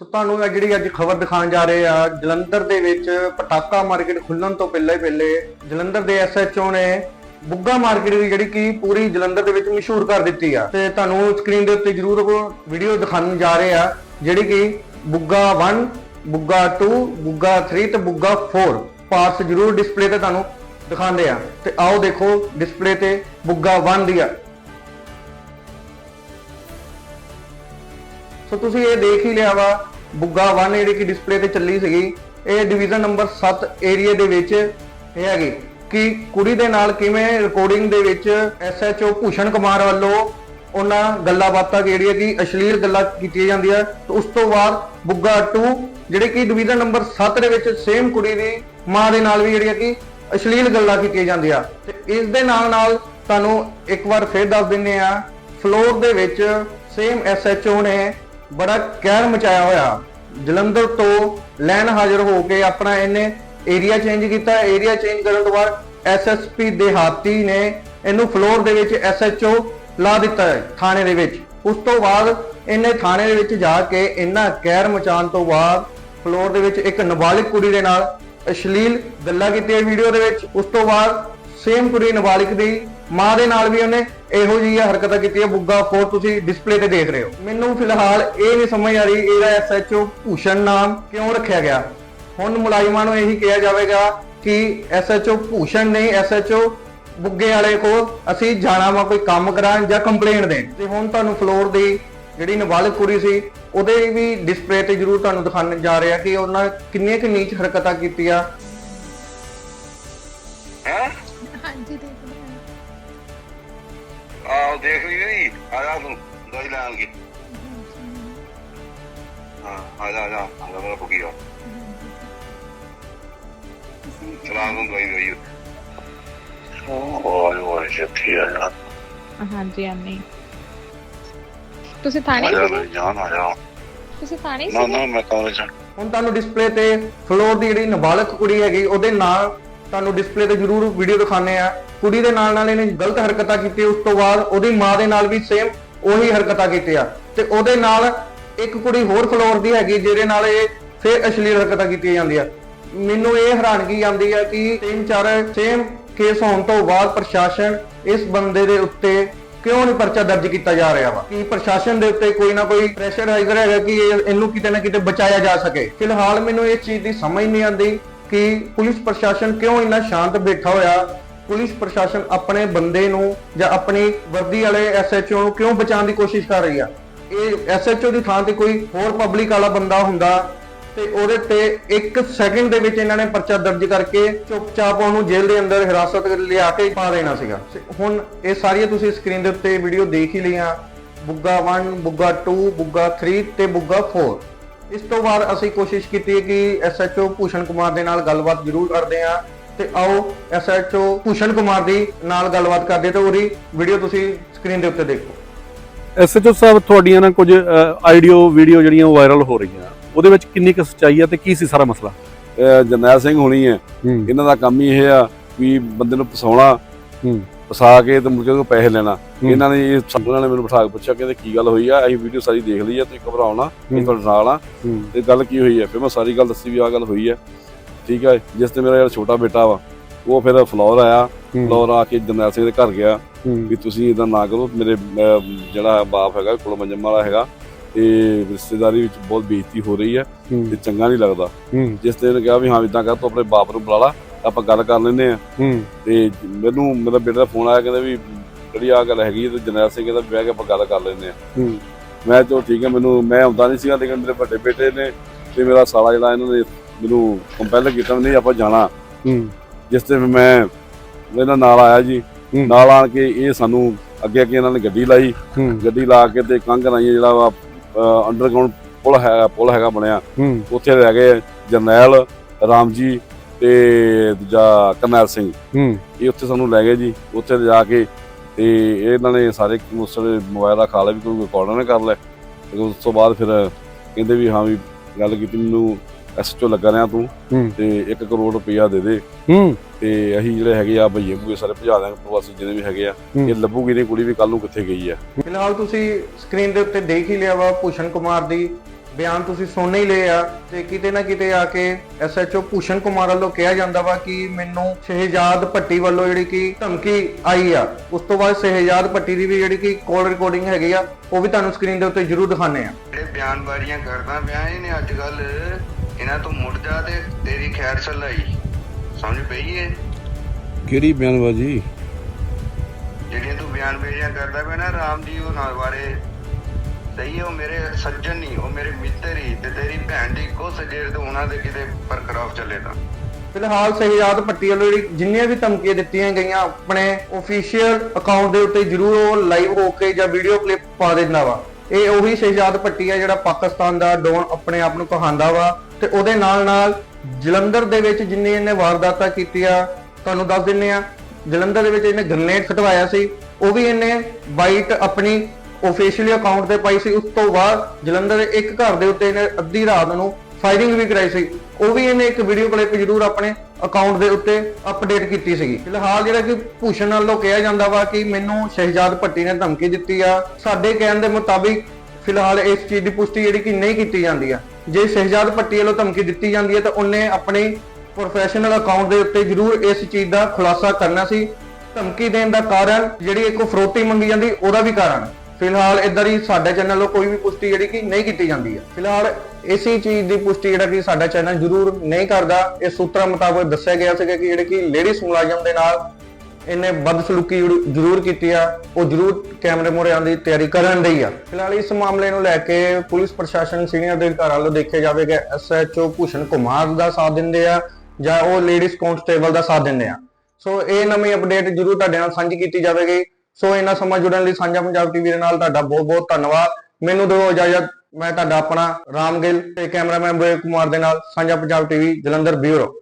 ਸੋ ਤੁਹਾਨੂੰ ਇਹ ਜਿਹੜੀ ਅੱਜ ਖਬਰ ਦਿਖਾਉਣ ਜਾ ਰਹੇ ਆ, ਜਲੰਧਰ ਦੇ ਵਿੱਚ ਪਟਾਕਾ ਮਾਰਕੀਟ ਖੁੱਲਣ ਤੋਂ ਪਹਿਲਾਂ ਹੀ ਪਹਿਲੇ ਜਲੰਧਰ ਦੇ ਐਸਐਚਓ ਨੇ ਬੁੱਗਾ ਮਾਰਕੀਟ ਦੀ ਜਿਹੜੀ ਕਿ ਪੂਰੀ ਜਲੰਧਰ ਦੇ ਵਿੱਚ ਮਸ਼ਹੂਰ ਕਰ ਦਿੱਤੀ ਆ। ਤੇ ਤੁਹਾਨੂੰ ਸਕਰੀਨ ਦੇ ਉੱਤੇ ਜ਼ਰੂਰ ਉਹ ਵੀਡੀਓ ਦਿਖਾਉਣ ਜਾ ਰਹੇ ਆ, ਜਿਹੜੀ ਕਿ ਬੁੱਗਾ 1 ਬੁੱਗਾ 2 ਬੁੱਗਾ 3 ਤੇ ਬੁੱਗਾ 4 ਪਾਰਟਸ ਜ਼ਰੂਰ ਡਿਸਪਲੇ ਤੇ ਤੁਹਾਨੂੰ ਦਿਖਾਉਂਦੇ ਆ। ਤੇ ਆਓ ਦੇਖੋ ਡਿਸਪਲੇ ਤੇ ਬੁੱਗਾ 1 ਦੀ ਸੋ ਤੁਸੀਂ ਇਹ ਦੇਖ ਹੀ ਲਿਆ ਵਾ, ਬੁੱਗਾ 1 ਜਿਹੜੀ ਕਿ ਡਿਸਪਲੇ ਤੇ ਚੱਲੀ ਸੀਗੀ, ਇਹ ਡਿਵੀਜ਼ਨ ਨੰਬਰ 7 ਏਰੀਆ ਦੇ ਵਿੱਚ ਹੈਗੀ ਕਿ ਕੁੜੀ ਦੇ ਨਾਲ ਕਿਵੇਂ ਰਿਕਾਰਡਿੰਗ ਦੇ ਵਿੱਚ ਐਸਐਚਓ ਭੂਸ਼ਣ ਕੁਮਾਰ ਵੱਲੋਂ ਉਹਨਾਂ ਗੱਲਾਂ ਬਾਤਾਂ ਜਿਹੜੀਆਂ ਕਿ ਅਸ਼ਲੀਲ ਗੱਲਾਂ ਕੀਤੀਆਂ ਜਾਂਦੀਆਂ, ਤੇ ਉਸ ਤੋਂ ਬਾਅਦ ਬੁੱਗਾ 2 ਜਿਹੜੇ ਕਿ ਡਿਵੀਜ਼ਨ ਨੰਬਰ 7 ਦੇ ਵਿੱਚ ਸੇਮ ਕੁੜੀ ਦੀ ਮਾਂ ਦੇ ਨਾਲ ਵੀ ਜਿਹੜੀਆਂ ਕਿ ਅਸ਼ਲੀਲ ਗੱਲਾਂ ਕੀਤੀਆਂ ਜਾਂਦੀਆਂ। ਤੇ ਇਸ ਦੇ ਨਾਲ ਨਾਲ ਤੁਹਾਨੂੰ ਇੱਕ ਵਾਰ ਫੇਰ ਦੱਸ ਦਿੰਨੇ ਆ ਫਲੋਰ ਦੇ ਵਿੱਚ ਸੇਮ ਐਸਐਚਓ ਨੇ ਬੜਾ ਕਹਿਰ ਮਚਾਇਆ ਹੋਇਆ। ਜਲੰਧਰ ਤੋਂ ਲੈਣ ਹਾਜ਼ਰ ਹੋ ਕੇ ਆਪਣਾ ਇਹਨੇ ਏਰੀਆ ਚੇਂਜ ਕੀਤਾ। ਏਰੀਆ ਚੇਂਜ ਕਰਨ ਤੋਂ ਬਾਅਦ ਐਸਐਸਪੀ ਦੇਹਾਤੀ ਨੇ ਇਹਨੂੰ ਫਲੋਰ ਦੇ ਵਿੱਚ ਐਸਐਚਓ ਲਾ ਦਿੱਤਾ ਹੈ ਥਾਣੇ ਦੇ ਵਿੱਚ। ਉਸ ਤੋਂ ਬਾਅਦ ਇਹਨੇ ਥਾਣੇ ਦੇ ਵਿੱਚ ਜਾ ਕੇ ਇੰਨਾ ਕਹਿਰ ਮਚਾਉਣ ਤੋਂ ਬਾਅਦ ਫਲੋਰ ਦੇ ਵਿੱਚ ਇੱਕ ਨਾਬਾਲਿਗ ਕੁੜੀ ਦੇ ਨਾਲ ਅਸ਼ਲੀਲ ਗੱਲਾਂ ਕੀਤੀਆਂ ਵੀਡੀਓ ਦੇ ਵਿੱਚ। ਉਸ ਤੋਂ ਬਾਅਦ ਸੇਮ ਕੁੜੀ ਨਾਬਾਲਿਗ ਦੀ ਮਾਂ ਦੇ ਨਾਲ ਵੀ ਉਹਨੇ ਇਹੋ ਜਿਹੀਆਂ ਹਰਕਤਾਂ ਕੀਤੀਆਂ ਬੁੱਗਾ ਫੋਰ ਤੁਸੀਂ ਡਿਸਪਲੇ ਤੇ ਦੇਖ ਰਹੇ ਹੋ। ਮੈਨੂੰ ਫਿਲਹਾਲ ਇਹ ਨਹੀਂ ਸਮਝ ਆ ਰਹੀ ਇਹਦਾ ਐਸਐਚਓ ਭੂਸ਼ਣ ਨਾਮ ਕਿਉਂ ਰੱਖਿਆ ਗਿਆ? ਹੁਣ ਮੁਲਾਜ਼ਮਾਂ ਨੂੰ ਇਹੀ ਕਿਹਾ ਜਾਵੇਗਾ ਕਿ ਐਸਐਚਓ ਭੂਸ਼ਣ ਨਹੀਂ ਐਸਐਚਓ ਬੁੱਗੇ ਵਾਲੇ ਕੋ ਅਸੀਂ ਜਾਣਾ ਵਾ ਕੋਈ ਕੰਮ ਕਰਾਉਣ ਜਾਂ ਕੰਪਲੇਂਟ ਦੇਣ। ਤੇ ਹੁਣ ਤੁਹਾਨੂੰ ਫਲੋਰ ਦੀ ਜਿਹੜੀ ਨਾਬਾਲਗ ਕੁੜੀ ਸੀ ਉਹਦੇ ਵੀ ਡਿਸਪਲੇ ਤੇ ਜ਼ਰੂਰ ਤੁਹਾਨੂੰ ਦਿਖਾਉਣ ਜਾ ਰਿਹਾ ਕਿ ਉਹਨਾਂ ਕਿੰਨੀਆਂ ਕਿ ਨੀਚ ਹਰਕਤਾਂ ਕੀਤੀਆਂ। ਹੈ? ਹਾਂਜੀ ਦੇਖ ਲਈ ਨਹੀਂ ਆ ਜਾ ਤੂੰ ਦਵਾਈ ਲੈ ਆਣਗੇ ਹਾਂ ਆ ਜਾ ਆ ਜਾ ਆ ਜਾ ਮੇਰਾ ਪੁੱਗੀ ਆ। ਚਲਾ ਨੂੰ ਦਵਾਈ ਦਵਾਈ। ਓਏ ਓਏ ਸ਼ੱਤੀ ਆ ਜਾ। ਹਾਂਜੀ ਆਨੀ। ਤੁਸੀਂ ਥਾਣੇ ਸੀਗੇ? ਜਾਨ ਆ ਜਾ ਤੁਸੀਂ ਥਾਣੇ ਨਾ ਸੀਗੇ? ਨਾ ਮੈਂ ਕਾਲਜ ਹੁਣ ਤੁਹਾਨੂੰ ਡਿਸਪਲੇ ਤੇ ਫਲੋਰ ਦੀ ਜਿਹੜੀ ਨਾਬਾਲਗ ਕੁੜੀ ਹੈਗੀ ਉਹਦੇ ਨਾਲ ਤੁਹਾਨੂੰ ਡਿਸਪਲੇ ਤੇ ਜ਼ਰੂਰ ਵੀਡੀਓ ਦਿਖਾਣੇ ਆ। ਕੁੜੀ ਦੇ ਨਾਲ ਨਾਲ ਇਹਨੇ ਗਲਤ ਹਰਕਤਾਂ ਕੀਤੀ ਉਸ ਤੋਂ ਬਾਅਦ ਉਹਦੀ ਮਾਂ ਦੇ ਨਾਲ ਵੀ ਸੇਮ ਉਹੀ ਹਰਕਤਾਂ ਕੀਤੀਆਂ। ਤੇ ਉਹਦੇ ਨਾਲ ਇੱਕ ਕੁੜੀ ਹੋਰ ਫਲੋਰ ਦੀ ਹੈਗੀ, ਜਿਹਦੇ ਨਾਲ ਇਹ ਫਿਰ ਅਸ਼ਲੀਲ ਹਰਕਤਾਂ ਕੀਤੀਆਂ ਜਾਂਦੀਆਂ। ਮੈਨੂੰ ਇਹ ਹੈਰਾਨਗੀ ਆਉਂਦੀ ਹੈ ਕਿ ਤਿੰਨ ਚਾਰ ਸੇਮ ਕੇਸ ਹੋਣ ਤੋਂ ਬਾਅਦ ਪ੍ਰਸ਼ਾਸਨ ਇਸ ਬੰਦੇ ਦੇ ਉੱਤੇ ਕਿਉਂ ਨਹੀਂ ਪਰਚਾ ਦਰਜ ਕੀਤਾ ਜਾ ਰਿਹਾ ਵਾ? ਕਿ ਪ੍ਰਸ਼ਾਸਨ ਦੇ ਉੱਤੇ ਕੋਈ ਨਾ ਕੋਈ ਪ੍ਰੈਸ਼ਰ ਹਾਈਜ਼ਰ ਹੈਗਾ ਕਿ ਇਹਨੂੰ ਕਿਤੇ ਨਾ ਕਿਤੇ ਬਚਾਇਆ ਜਾ ਸਕੇ। ਫਿਲਹਾਲ ਮੈਨੂੰ ਇਸ ਚੀਜ਼ ਦੀ ਸਮਝ ਨਹੀਂ ਆਉਂਦੀ ਕਿ ਪੁਲਿਸ ਪ੍ਰਸ਼ਾਸਨ ਕਿਉਂ ਇੰਨਾ ਸ਼ਾਂਤ ਬੈਠਾ ਹੋਇਆ ਪੁਲਿਸ ਪ੍ਰਸ਼ਾਸਨ ਆਪਣੇ ਬੰਦੇ ਨੂੰ ਜਾਂ ਆਪਣੀ ਵਰਦੀ ਵਾਲੇ ਐਸਐਚਓ ਨੂੰ ਕਿਉਂ ਬਚਾਉਣ ਦੀ ਕੋਸ਼ਿਸ਼ ਕਰ ਰਹੀ ਆ? ਇਹ ਐਸਐਚਓ ਦੀ ਥਾਂ ਤੇ ਕੋਈ ਹੋਰ ਪਬਲਿਕ ਵਾਲਾ ਬੰਦਾ ਹੁੰਦਾ ਤੇ ਉਹਦੇ ਤੇ 1 ਸੈਕਿੰਡ ਦੇ ਵਿੱਚ ਇਹਨਾਂ ਨੇ ਪਰਚਾ ਦਰਜ ਕਰਕੇ ਚੁੱਪਚਾਪ ਉਹਨੂੰ ਜੇਲ੍ਹ ਦੇ ਅੰਦਰ ਹਿਰਾਸਤ ਲਿਆ ਕੇ ਪਾ ਦੇਣਾ ਸੀਗਾ। ਹੁਣ ਇਹ ਸਾਰੀਆਂ ਤੁਸੀਂ ਸਕਰੀਨ ਦੇ ਉੱਤੇ ਵੀਡੀਓ ਦੇਖ ਹੀ ਲਈਆਂ। ਬੁੱਗਾ 1 ਬੁੱਗਾ 2 ਬੁੱਗਾ 3 ਤੇ ਬੁੱਗਾ 4 ਇਸ ਤੋਂ ਬਾਅਦ ਅਸੀਂ ਕੋਸ਼ਿਸ਼ ਕੀਤੀ ਹੈ ਕਿ ਐਸਐਚਓ ਭੂਸ਼ਣ ਕੁਮਾਰ ਦੇ ਨਾਲ ਗੱਲਬਾਤ ਜ਼ਰੂਰ ਕਰਦੇ ਹਾਂ। ਤੇ ਆਓ ਐਸਐਚਓ ਭੂਸ਼ਣ ਕੁਮਾਰ ਦੀ ਨਾਲ ਗੱਲਬਾਤ ਕਰਦੇ ਤੇ ਉਹਦੀ ਵੀਡੀਓ ਤੁਸੀਂ ਸਕਰੀਨ ਦੇ ਉੱਤੇ ਦੇਖੋ। ਐਸਐਚਓ ਸਾਹਿਬ ਤੁਹਾਡੀਆਂ ਨਾ ਕੁਝ ਆਡੀਓ ਵੀਡੀਓ ਜਿਹੜੀਆਂ ਵਾਇਰਲ ਹੋ ਰਹੀਆਂ। ਉਹਦੇ ਵਿੱਚ ਕਿੰਨੀ ਕੁ ਸੱਚਾਈ ਹੈ ਤੇ ਕੀ ਸੀ ਸਾਰਾ ਮਸਲਾ? ਜਰਨੈਲ ਸਿੰਘ ਹੋਣੀ ਹੈ। ਇਹਨਾਂ ਦਾ ਕੰਮ ਹੀ ਇਹ ਆ ਵੀ ਬੰਦੇ ਨੂੰ ਫਸਾਉਣਾ ਫਸਾ ਕੇ ਤੇ ਮੁੜ ਕੇ ਪੈਸੇ ਲੈਣਾ। ਇਹਨਾਂ ਨੇ ਇਹ ਸੰਗਲਾਂ ਨੇ ਮੈਨੂੰ ਬਿਠਾ ਕੇ ਪੁੱਛਿਆ ਕਹਿੰਦੇ ਕੀ ਗੱਲ ਹੋਈ ਆ? ਅਸੀਂ ਵੀਡੀਓ ਸਾਰੀ ਦੇਖ ਲਈ ਆ ਤੁਸੀਂ ਘਬਰਾਉਣਾ। ਇਹ ਤੁਹਾਡੇ ਨਾਲ ਆ। ਤੇ ਗੱਲ ਕੀ ਹੋਈ ਆ? ਫਿਰ ਮੈਂ ਸਾਰੀ ਗੱਲ ਦੱਸੀ ਵੀ ਆ ਗੱਲ ਹੋਈ ਆ। ਠੀਕ ਆ ਜਿਸ ਤੇ ਮੇਰਾ ਜਿਹੜਾ ਛੋਟਾ ਬੇਟਾ ਵਾ ਉਹ ਫਿਰ ਫਲੋਰ ਆਇਆ ਹੂੰ। ਫਲੋਰ ਆ ਕੇ ਜਰਨੈਲ ਸਿੰਘ ਦੇ ਘਰ ਗਿਆ ਹੂੰ। ਵੀ ਤੁਸੀਂ ਇਦਾਂ ਨਾ ਕਰੋ ਮੇਰੇ ਜਿਹੜਾ ਬਾਪ ਹੈਗਾ ਕੁਲ ਮੰਜਮ ਵਾਲਾ ਹੈਗਾ ਇਹ ਰਿਸ਼ਤੇਦਾਰੀ ਵਿੱਚ ਬਹੁਤ ਬੇਇੱਜ਼ਤੀ ਹੋ ਰਹੀ ਹੈ। ਤੇ ਹੂੰ ਚੰਗਾ ਨਹੀਂ ਲੱਗਦਾ। ਹੂੰ। ਜਿਸ ਤੇ ਕਿਹਾ ਵੀ ਹਾਂ ਇਦਾਂ ਕਰ ਤੂੰ ਆਪਣੇ ਬਾਪ ਨੂੰ ਬੁਲਾ ਲਾ ਆਪਾਂ ਗੱਲ ਕਰ ਲੈਨੇ ਆ। ਹੂੰ। ਤੇ ਮੈਨੂੰ ਮੇਰਾ ਬੇਟੇ ਦਾ ਫੋਨ ਆਇਆ ਕਹਿੰਦਾ ਵੀ ਜਿਹੜੀ ਆ ਗੱਲ ਹੈਗੀ ਹੈ ਤੇ ਜਰਨੈਲ ਸਿੰਘ ਕਹਿੰਦਾ ਬਹਿ ਕੇ ਆਪਾਂ ਗੱਲ ਕਰ ਲੈਨੇ ਆ। ਹੂੰ। ਮੈਂ ਚਲੋ ਠੀਕ ਹੈ ਮੈਨੂੰ ਮੈਂ ਆਉਂਦਾ ਨਹੀਂ ਸੀਗਾ ਲੇਕਿਨ ਮੇਰੇ ਵੱਡੇ ਬੇਟੇ ਨੇ ਤੇ ਮੇਰਾ ਸਾਲਾ ਜਿਹੜਾ ਇਹਨਾਂ ਨੇ ਮੈਨੂੰ ਕੰਪੈਲ ਕੀਤਾ ਨਹੀਂ ਆਪਾਂ ਜਾਣਾ। ਹੂੰ। ਜਿਸ ਤੇ ਮੈਂ ਇਹਨਾਂ ਨਾਲ ਆਇਆ ਜੀ। ਨਾਲ ਆਣ ਕੇ ਇਹ ਸਾਨੂੰ ਅੱਗੇ ਅੱਗੇ ਇਹਨਾਂ ਨੇ ਗੱਡੀ ਲਾਈ। ਗੱਡੀ ਲਾ ਕੇ ਤੇ ਕੰਗ ਰਾਈ ਜਿਹੜਾ ਵਾ ਅੰਡਰਗਰਾਉਂਡ ਪੁਲ ਹੈ ਪੁਲ ਹੈਗਾ ਬਣਿਆ। ਉੱਥੇ ਰਹਿ ਗਏ ਜਰਨੈਲ ਰਾਮ ਜੀ ਤੇ ਦੂਜਾ ਕਰਨੈਲ ਸਿੰਘ। ਇਹ ਉੱਥੇ ਸਾਨੂੰ ਲੈ ਗਏ ਜੀ। ਉੱਥੇ ਜਾ ਕੇ ਤੇ ਇਹਨਾਂ ਨੇ ਸਾਰੇ ਉਸ ਵੇਲੇ ਮੋਬਾਈਲ ਦਾ ਖਾ ਲਿਆ ਵੀ ਕੋਈ ਰਿਕਾਰਡਰ ਨਾ ਕਰ ਲੈ ਉਸ ਤੋਂ ਬਾਅਦ ਫਿਰ ਕਹਿੰਦੇ ਵੀ ਹਾਂ ਵੀ ਗੱਲ ਕੀਤੀ ਮੈਨੂੰ ਐਸਐਚਓ ਲੱਗਾ ਰਿਹਾ ਤੂੰ ਹੂੰ। ਤੇ 1 ਕਰੋੜ ਰੁਪਇਆ ਦੇ ਦੇ। ਹੂੰ। ਤੇ ਅਸੀਂ ਜਿਹੜੇ ਹੈਗੇ ਆ ਭਈਏ ਭੂਏ ਸਾਰੇ ਭਜਾ ਦਾਂਗੇ ਪ੍ਰਵਾਸੀ ਜਿਹਨੇ ਵੀ ਹੈਗੇ ਆ। ਹੂੰ। ਇਹ ਲੱਭੂਗੀ ਨਹੀਂ ਕੁੜੀ ਵੀ ਕੱਲ ਨੂੰ ਕਿੱਥੇ ਗਈ ਆ। ਫਿਲਹਾਲ ਤੁਸੀਂ ਸਕਰੀਨ ਦੇ ਉੱਤੇ ਦੇਖ ਹੀ ਲਿਆ ਵਾ ਭੂਸ਼ਣ ਕੁਮਾਰ ਦੀ ਬਿਆਨ ਤੁਸੀਂ ਸੁਣ ਹੀ ਲਏ ਆ ਤੇ ਕਿਤੇ ਨਾ ਕਿਤੇ ਆ ਕੇ ਐਸਐਚਓ ਭੂਸ਼ਣ ਕੁਮਾਰ ਵੱਲੋਂ ਕਿਹਾ ਜਾਂਦਾ ਵਾ ਕਿ ਮੈਨੂੰ ਸ਼ਹਿਜਾਦ ਭੱਟੀ ਵੱਲੋਂ ਜਿਹੜੀ ਕਿ ਧਮਕੀ ਆਈ ਆ ਉਸ ਤੋਂ ਬਾਅਦ ਸ਼ਹਿਜਾਦ ਭੱਟੀ ਦੀ ਵੀ ਜਿਹੜੀ ਕਿ ਕਾਲ ਰਿਕਾਰਡਿੰਗ ਹੈਗੀ ਆ ਉਹ ਵੀ ਤੁਹਾਨੂੰ ਸਕਰੀਨ ਦੇ ਉੱਤੇ ਜ਼ਰੂਰ ਦਿਖਾਣੇ ਆ। ਜਿਹੜੇ ਬਿਆਨਬਾਜ਼ੀਆਂ ਕਰਦਾ ਪਿਆ ਇਹਨੇ ਅੱਜ ਕੱਲ ਇਹਨਾਂ ਤੋਂ ਮੁੜ ਜਾ ਤੇ ਤੇਰੀ ਖੈਰ ਸਲਾਈ। ਸਮਝ ਪਈ ਏ ਕਿਹੜੀ ਬਿਆਨਬਾਜ਼ੀ? ਜਿਹੜੀਆਂ ਤੂੰ ਬਿਆਨਬਾਜ਼ੀਆਂ ਕਰਦਾ ਪਿਆ ਨਾ ਰਾਮ ਉਹ ਨਾਲ ਬਾਰੇ ਸਹੀ ਉਹ ਮੇਰੇ ਸੱਜਣ ਨਹੀਂ ਉਹ ਮੇਰੇ ਮਿੱਤਰ ਹੀ ਤੇ ਤੇਰੀ ਭੈਣ ਦੀ ਇੱਕੋ ਸਜੇਰ ਤੇ ਉਹਨਾਂ ਦੇ ਕਿਤੇ ਪਰਕਰਾਫ ਚੱਲੇ ਤਾਂ। ਫਿਲਹਾਲ ਸ਼ਹਿਜਾਦ ਭੱਟੀ ਵੱਲੋਂ ਜਿਹੜੀ ਜਿੰਨੀਆਂ ਵੀ ਧਮਕੀਆਂ ਦਿੱਤੀਆਂ ਗਈਆਂ, ਆਪਣੇ ਅਫੀਸ਼ੀਅਲ ਅਕਾਊਂਟ ਦੇ ਉੱਤੇ ਜਰੂਰ ਉਹ ਲਾਈਵ ਹੋ ਕੇ ਜਾਂ ਵੀਡੀਓ ਕਲਿੱਪ ਪਾ ਦਿੰਦਾ ਵਾ। ਇਹ ਉਹੀ ਸ਼ਹਿਜਾਦ ਭੱਟੀ ਆ ਜਿਹੜਾ ਪਾਕਿਸਤਾਨ ਦਾ ਡੋਨ ਆਪਣੇ ਆਪ ਨੂੰ ਕਹਾਂਦਾ ਵਾ ਤੇ ਉਹਦੇ ਨਾਲ ਨਾਲ ਜਲੰਧਰ ਦੇ ਵਿੱਚ ਜਿੰਨੇ ਇਹਨੇ ਵਾਰਦਾਤਾਂ ਕੀਤੀਆਂ, ਤੁਹਾਨੂੰ ਦੱਸ ਦਿੰਨੇ ਆ, ਜਲੰਧਰ ਦੇ ਵਿੱਚ ਇਹਨੇ ਗ੍ਰਨੇਡ ਖਟਵਾਇਆ ਸੀ, ਉਹ ਵੀ ਇਹਨੇ ਵਾਈਟ ਆਪਣੀ ਅਫੀਸ਼ੀਅਲ ਅਕਾਊਂਟ ਤੇ ਪਾਈ ਸੀ, ਉਸ ਤੋਂ ਬਾਅਦ ਜਲੰਧਰ ਦੇ ਇੱਕ ਘਰ ਦੇ ਉੱਤੇ ਇਹਨੇ ਅੱਧੀ ਰਾਤ ਨੂੰ ਫਾਇਰਿੰਗ ਵੀ ਕਰਾਈ ਸੀ। ਉਹ ਵੀ ਇਹਨੇ ਇੱਕ ਵੀਡੀਓ ਕਲਿੱਪ ਜ਼ਰੂਰ ਆਪਣੇ ਅਕਾਊਂਟ ਦੇ ਉੱਤੇ ਅਪਡੇਟ ਕੀਤੀ ਸੀਗੀ। ਫਿਲਹਾਲ ਜਿਹੜਾ ਕਿ ਭੂਸ਼ਣ ਵੱਲੋਂ ਕਿਹਾ ਜਾਂਦਾ ਵਾ ਕਿ ਮੈਨੂੰ ਸ਼ਹਿਜਾਦ ਭੱਟੀ ਨੇ ਧਮਕੀ ਦਿੱਤੀ ਆ। ਸਾਡੇ ਕਹਿਣ ਦੇ ਮੁਤਾਬਿਕ ਫਿਲਹਾਲ ਇਸ ਚੀਜ਼ ਦੀ ਪੁਸ਼ਟੀ ਜਿਹੜੀ ਕਿ ਨਹੀਂ ਕੀਤੀ ਜਾਂਦੀ ਆ। ਜੇ ਸ਼ਹਿਜਾਦ ਭੱਟੀ ਵੱਲੋਂ ਧਮਕੀ ਦਿੱਤੀ ਜਾਂਦੀ ਹੈ ਤਾਂ ਉਹਨੇ ਆਪਣੇ ਪ੍ਰੋਫੈਸ਼ਨਲ ਅਕਾਊਂਟ ਦੇ ਉੱਤੇ ਜ਼ਰੂਰ ਇਸ ਚੀਜ਼ ਦਾ ਖੁਲਾਸਾ ਕਰਨਾ ਸੀ। ਧਮਕੀ ਦੇਣ ਦਾ ਕਾਰਨ ਜਿਹੜੀ ਇੱਕ ਫਰੋਤੀ ਮੰਗੀ ਜਾਂਦੀ, ਉਹਦਾ ਵੀ ਕਾਰਨ। ਫਿਲਹਾਲ ਇਦਾਂ ਹੀ ਸਾਡੇ ਚੈਨਲ ਵੱਲੋਂ ਕੋਈ ਵੀ ਪੁਸ਼ਟੀ ਜਿਹੜੀ ਕਿ ਨਹੀਂ ਕੀਤੀ ਜਾਂਦੀ ਹੈ ਫਿਲਹਾਲ ਇਸੇ ਚੀਜ਼ ਦੀ ਪੁਸ਼ਟੀ ਜਿਹੜਾ ਕਿ ਸਾਡਾ ਚੈਨਲ ਜ਼ਰੂਰ ਨਹੀਂ ਕਰਦਾ। ਇਹ ਸੂਤਰਾਂ ਮੁਤਾਬਕ ਦੱਸਿਆ ਗਿਆ ਸੀਗਾ ਕਿ ਜਿਹੜੇ ਕਿ ਲੇਡੀਜ਼ ਮੁਲਾਜ਼ਮ ਦੇ ਨਾਲ ਇਹਨੇ ਬਦਸਲੂਕੀ ਜ਼ਰੂਰ ਕੀਤੀ ਆ। ਉਹ ਜ਼ਰੂਰ ਕੈਮਰੇ ਮੂਹਰੇ ਆਉਣ ਦੀ ਤਿਆਰੀ ਕਰਨ ਰਹੀ ਆ। ਫਿਲਹਾਲ ਇਸ ਮਾਮਲੇ ਨੂੰ ਲੈ ਕੇ ਪੁਲਿਸ ਪ੍ਰਸ਼ਾਸਨ ਸੀਨੀਅਰ ਅਧਿਕਾਰੀਆਂ ਵੱਲੋਂ ਦੇਖਿਆ ਜਾਵੇਗਾ। ਐਸਐਚਓ ਭੂਸ਼ਣ ਕੁਮਾਰ ਦਾ ਸਾਥ ਦਿੰਦੇ ਆ ਜਾਂ ਉਹ ਲੇਡੀਜ਼ ਕਨਸਟੇਬਲ ਦਾ ਸਾਥ ਦਿੰਦੇ ਆ। ਸੋ ਇਹ ਨਵੀਂ ਅਪਡੇਟ ਜ਼ਰੂਰ ਤੁਹਾਡੇ ਨਾਲ ਸਾਂਝੀ ਕੀਤੀ ਜਾਵੇਗੀ। ਸੋ ਇਹਨਾਂ ਸਮਾਂ ਜੁੜਨ ਲਈ ਸਾਂਝਾ ਪੰਜਾਬ ਟੀਵੀ ਦੇ ਨਾਲ ਤੁਹਾਡਾ ਬਹੁਤ ਬਹੁਤ ਧੰਨਵਾਦ। ਮੈਨੂੰ ਦਿਓ ਇਜਾਜ਼ਤ, ਮੈਂ ਤੁਹਾਡਾ ਆਪਣਾ ਰਾਮ ਗਿੱਲ ਤੇ ਕੈਮਰਾਮੈਨ ਬੋਏ ਕੁਮਾਰ ਦੇ ਨਾਲ ਸਾਂਝਾ ਪੰਜਾਬ ਟੀਵੀ ਜਲੰਧਰ ਬਿਊਰੋ।